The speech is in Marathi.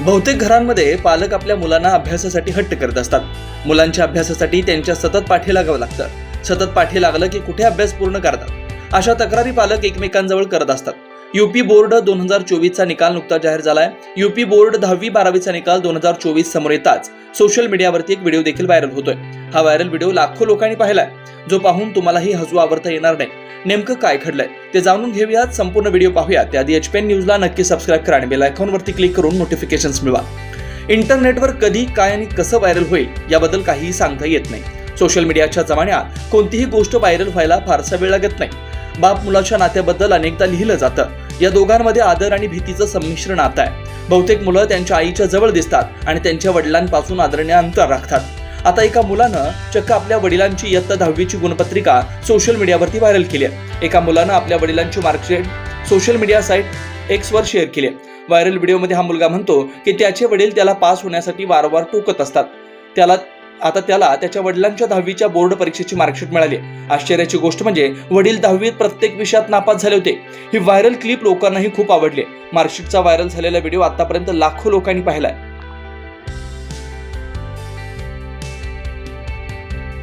बहुतेक घरांमध्ये पालक आपल्या मुलांना अभ्यासासाठी हट्ट करत असतात. मुलांच्या अभ्यासासाठी त्यांच्या सतत पाठी लागावं लागतं. सतत पाठी लागलं की कुठे अभ्यास पूर्ण करतात? अशा तक्रारी पालक एकमेकांजवळ करत असतात. युपी बोर्ड दोन हजार चोवीसचा निकाल नुकताच जाहीर झालाय. युपी बोर्ड दहावी बारावीचा निकाल दोन हजार चोवीस समोर येताच. सोशल मीडियावरती एक व्हिडिओ देखील व्हायरल होतोय. हा व्हायरल व्हिडिओ लाखो लोकांनी पाहिलाय. जो पाहून तुम्हालाही हसू आवरता येणार नाही. नेमकं काय घडलंय? ते जाणून घेऊयात. संपूर्ण व्हिडिओ पाहूया त्याआधी एच पेन न्यूजला नक्की सबस्क्राईब करा आणि बेल आयकॉनवरती क्लिक करून नोटिफिकेशन्स मिळवा. इंटरनेटवर कधी काय आणि कसं व्हायरल होईल याबद्दल काहीही सांगता येत नाही. सोशल मीडियाच्या जमान्यात कोणतीही गोष्ट व्हायरल व्हायला फारसा वेळ लागत नाही. बाप मुलाच्या नात्याबद्दल अनेकदा लिहिलं जातं. या दोघांमध्ये आदर आणि भीतीचं संमिश्र नातं आहे. बहुतेक मुलं त्यांच्या आईच्या जवळ दिसतात आणि त्यांच्या वडिलांपासून आदरणीय अंतर राखतात. आता एका मुलानं चक्क आपल्या वडिलांची इयत्ता दहावीची गुणपत्रिका सोशल मीडियावरती व्हायरल केली आहे. एका मुलानं आपल्या वडिलांची मार्कशीट सोशल मीडिया साईट एक्सवर शेअर केली आहे. व्हायरल व्हिडिओमध्ये हा मुलगा म्हणतो की त्याचे वडील त्याला पास होण्यासाठी वारंवार टोकत असतात. त्याला आता त्याला त्याच्या वडिलांच्या दहावीच्या बोर्ड परीक्षेची मार्कशीट मिळाली. आश्चर्याची गोष्ट म्हणजे वडील दहावीत प्रत्येक विषयात नापास झाले होते. ही व्हायरल क्लिप लोकांनाही खूप आवडली. मार्कशीटचा व्हायरल झालेला व्हिडिओ आतापर्यंत लाखो लोकांनी पाहिलाय.